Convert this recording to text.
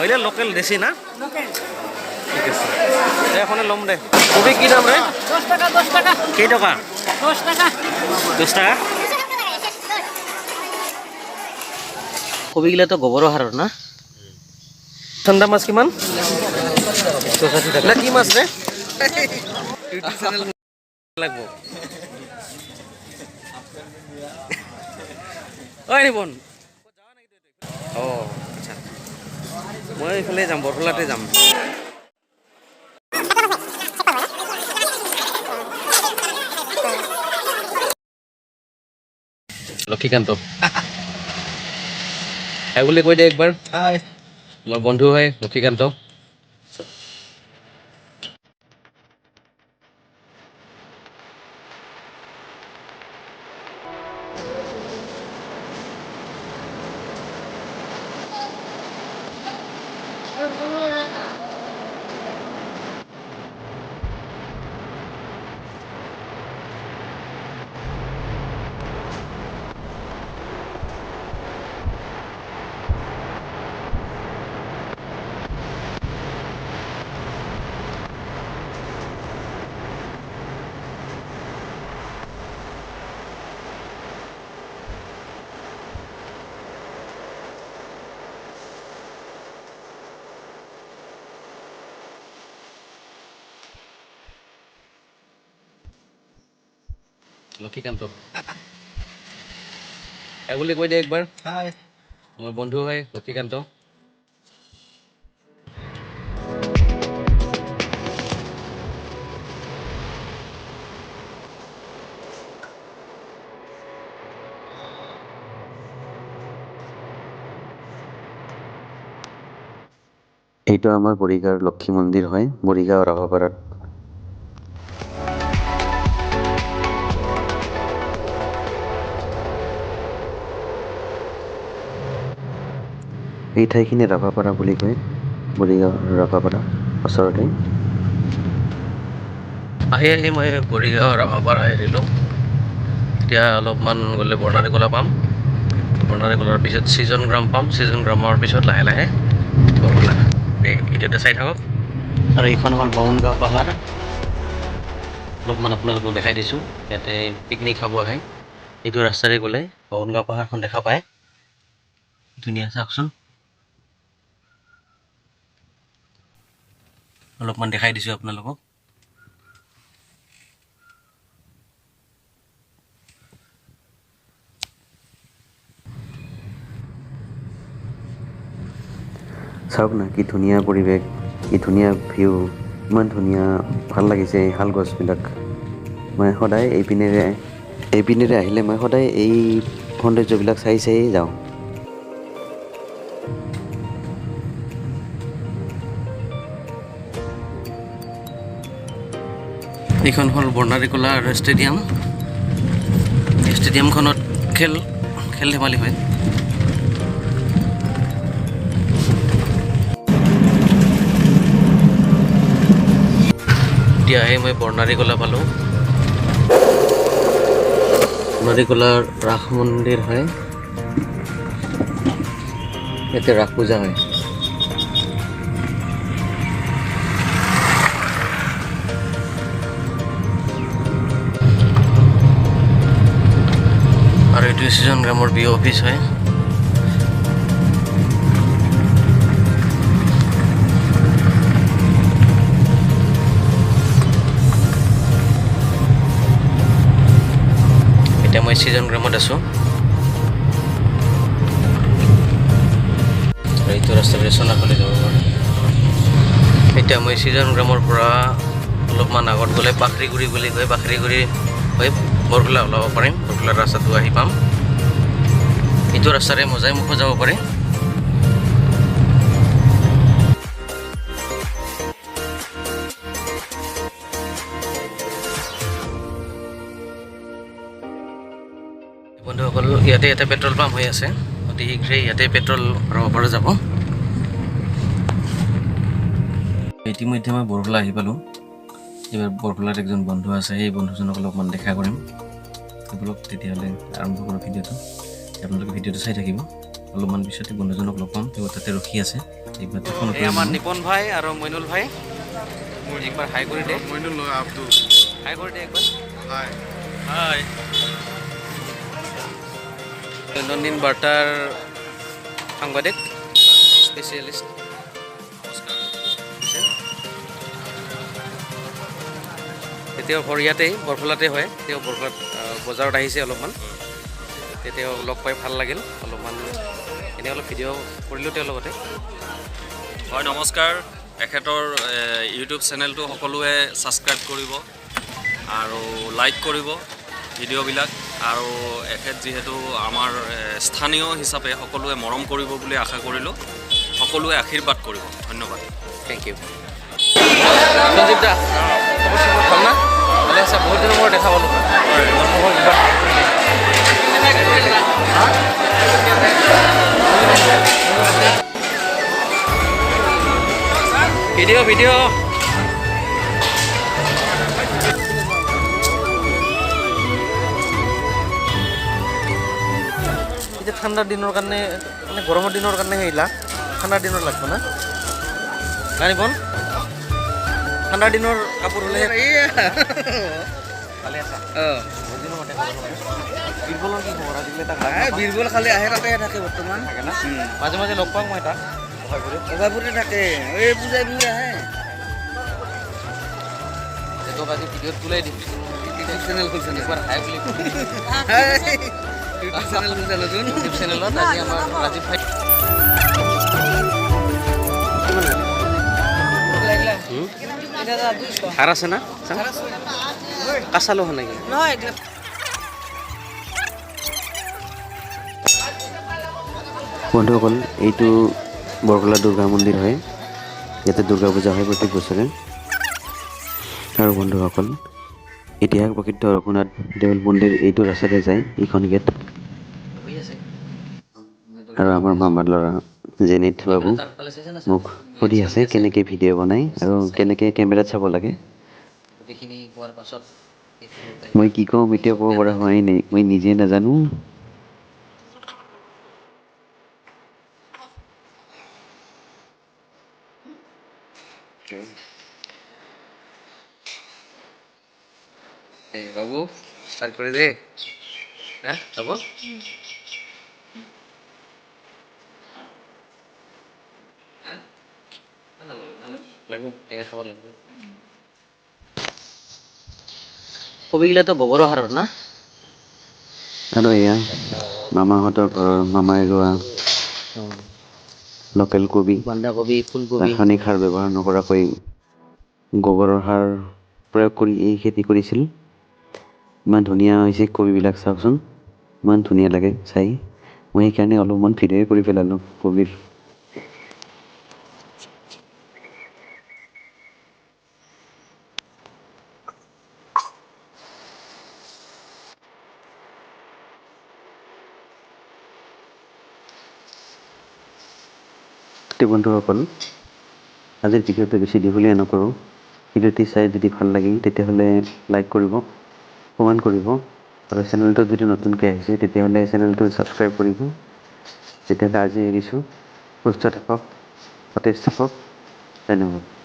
ওইটা লোকেল দেশি না? ঠিক আছে। এখনে ল'ম দে। কবি কি দাম রে? দশ টাকা দশ টাকা। টকা? দশ টাকা। দশ টাকা? কবিগিলাতো গোবৰৰ সাৰৰ না? ঠাণ্ডা মাছ কিমান? কি মাছ ৰে লাগব। ঐ নিবন এইফালে যাম বৰফলাতে যাম। লক্ষীকান্ত হ্যাঁ বলে কই দে একবাৰ। মোৰ বন্ধু হয় লক্ষীকান্ত লক্ষীকান্ত হ্যাঁ বুলি কৈ দে একবাৰ। মোৰ বন্ধু হয় লক্ষীকান্ত এইটো আমাৰ বৰিগাঁৱৰ লক্ষী মন্দিৰ হয় বৰিগাঁও ৰাভাপাৰাত। এই ঠাইখিনি ৰাভাপাৰা বুলি কয় বৰিগাঁও ৰাভাপাৰা ওচৰতে। আহি আহি মই বৰিগাঁও ৰাভাপাৰা আহিলোঁ এতিয়া অলপমান গ'লে বৰ্ণালী কলা পাম। বৰ্ণালী কলাৰ পিছত ছিজন গ্ৰাম পাম। ছিজন গ্ৰামৰ পিছত লাহে লাহে ভিডিঅ'টো চাই থাকক। আৰু এইখন হ'ল বহনগাঁও পাহাৰ। অলপমান আপোনালোকক দেখাই দিছোঁ ইয়াতে পিকনিক খাব আহে। এইটো ৰাস্তাৰে গ'লে বহনগাঁও পাহাৰখন দেখা পায়। ধুনীয়া চাওকচোন। অলপমান দেখাই দিছোঁ আপোনালোকক। চাওক না কি ধুনীয়া পৰিৱেশ কি ধুনীয়া ভিউ ইমান ধুনীয়া ভাল লাগিছে এই শাল গছবিলাক। মই সদায় এইপিনেৰে এইপিনেৰে আহিলে মই সদায় এই সৌন্দৰ্যবিলাক চাই চাই যাওঁ। এইখন হ'ল বৰ্ণাৰীকলা ষ্টেডিয়াম। ষ্টেডিয়ামখনত খেল খেল ধেমালি হয়। এতিয়াহে মই বৰ্ণাৰীকলা পালোঁ। বৰ্ণাৰীকলাৰ ৰাস মন্দিৰ হয়। ইয়াতে ৰাস পূজা হয়। এইটো ছিজন গ্ৰামৰ বি অফিচ হয় এতিয়া মই ছিজন গ্ৰামত আছোঁ। এইটো ৰাস্তাৰে চলাফালে যাব পাৰে। এতিয়া মই ছিজন গ্ৰামৰ পৰা অলপমান আগত গ'লে পাখৰিগুৰি বুলি কয়, পাখৰিগুৰি হৈ বৰখোলা ওলাব পাৰিম বৰখোলাৰ ৰাস্তাটো আহি পাম। এইটো ৰাস্তাৰে মজাই মুখো যাব পাৰে। বন্ধুসকল, ইয়াতে এটা পেট্ৰল পাম্প হৈ আছে। অতি শীঘ্ৰেই ইয়াতে পেট্ৰল ভৰাব পৰা যাব। ইতিমধ্যে মই বৰখোলা আহি পালোঁ। এইবাৰ বৰখোলাত একজন বন্ধু আছে সেই বন্ধুজনক অলপমান দেখা কৰিম। বলক তেতিয়াহ'লে আৰম্ভ কৰোঁ ভিডিঅ'টো। আপোনালোকে ভিডিঅ'টো চাই থাকিব। অলপমান পিছতে বন্ধুজনক লগ পাম তেওঁ তাতে ৰখি আছে। একবাৰ ফোন আমাৰ নিপন ভাই আৰু মইনুল ভাই। একবাৰ হাই কৰি দে। মইনুল আব্দুল। হাই কৰি দে একবাৰ। হাই। হাই। দৈনন্দিন বাৰ্তাৰ সাংবাদিক স্পেচিয়েলিষ্ট তেওঁ ঘৰ ইয়াতেই বৰফলাতে হয়। তেওঁ বৰফলাত বজাৰত আহিছে অলপমান। তেওঁ লগ পাই ভালো লাগিল। অলপমান এনেই অলপ ভিডিঅ' কৰিলোঁ তেওঁৰ লগতে। হয় নমস্কাৰ। এখেতৰ ইউটিউব চেনেলটো সকলোৱে ছাবস্ক্ৰাইব কৰিব আৰু লাইক কৰিব ভিডিঅ'বিলাক আৰু এখেত যিহেতু আমাৰ স্থানীয় হিচাপে সকলোৱে মৰম কৰিব বুলি আশা কৰিলোঁ। সকলোৱে আশীৰ্বাদ কৰিব। ধন্যবাদ। থেংক ইউ সঞ্জীৱ দা খবৰ চবৰ ভালো না ভালে আছা বহুত দিনৰ মূৰত দেখা পালোঁ। ভিডিঅ' এতিয়া ঠাণ্ডাৰ দিনৰ কাৰণে মানে গৰমৰ দিনৰ কাৰণে আহিলা ঠাণ্ডাৰ দিনত লাগব না নানিবন ঠাণ্ডাৰ দিনৰ কাপোৰ হ'লে বীৰবল খালি আহে তাতে থাকে বৰ্তমান। মাজে মাজে লগ পাওঁ মই তাক অভাৱতে থাকে। এই পূজাই বিহুৱে আহে। তোক আজি ভিডিঅ'ত তোলাই দিম। ইউটিউব চেনেল খুলিছে একবাৰ হাই বুলি ইউটিউব চেনেল খুলিছে নতুন। ইউটিউব চেনেলত আজি আমাৰ ৰাজীৱ ভাই সাৰ আছে না? কাঁচালো হয় নেকি? বন্ধুসকল এইটো বৰকলা দুৰ্গা মন্দিৰ হয়। ইয়াতে দুৰ্গা পূজা হয় প্ৰত্যেক বছৰে। আৰু বন্ধুসকল ইতিহাস প্ৰসিদ্ধ ৰঘুনাথ দেউল মন্দিৰ এইটো ৰাস্তাতে যায় এইখন গেট। আৰু আমাৰ মামাৰ ল'ৰা জেনিত বাবু মোক সুধি আছে কেনেকৈ ভিডিঅ' বনায় আৰু কেনেকৈ কেমেৰাত চাব লাগে। গোটেইখিনি কোৱাৰ পাছত মই কি কওঁ এতিয়া ক'ব পৰা হোৱাই নাই মই নিজে নাজানো। বাবু ষ্টাৰ্ট কৰি দে। হা হ'ব লাগিব টেঙা খাব লাগিব। কবিগিলাতো গোবৰৰ সাৰত না? আৰু এয়া মামাহঁতৰ ঘৰৰ মামাই ৰোৱা লোকেল কবি। বন্ধাকবি ফুলকবি। ৰাসায়নিক সাৰ ব্যৱহাৰ নকৰাকৈ গোবৰৰ সাৰ প্ৰয়োগ কৰি এই খেতি কৰিছিল। ইমান ধুনীয়া হৈছে কবিবিলাক চাওকচোন। ইমান ধুনীয়া লাগে চাই। মই সেইকাৰণে অলপমান ভিডিঅ'ই কৰি পেলালোঁ কবিৰ তে বন্ধুসকল আজিৰ ভিডিঅ'টো বেছি দীঘলীয়া নকৰোঁ। ভিডিঅ'টি চাই যদি ভাল লাগে তেতিয়াহ'লে লাইক কৰিব কমেণ্ট কৰিব আৰু চেনেলটো যদি নতুনকৈ আহিছে তেতিয়াহ'লে চেনেলটো ছাবস্ক্ৰাইব কৰিব। তেতিয়াহ'লে আজি এৰিছোঁ। সুস্থ থাকক সতেজ থাকক। ধন্যবাদ।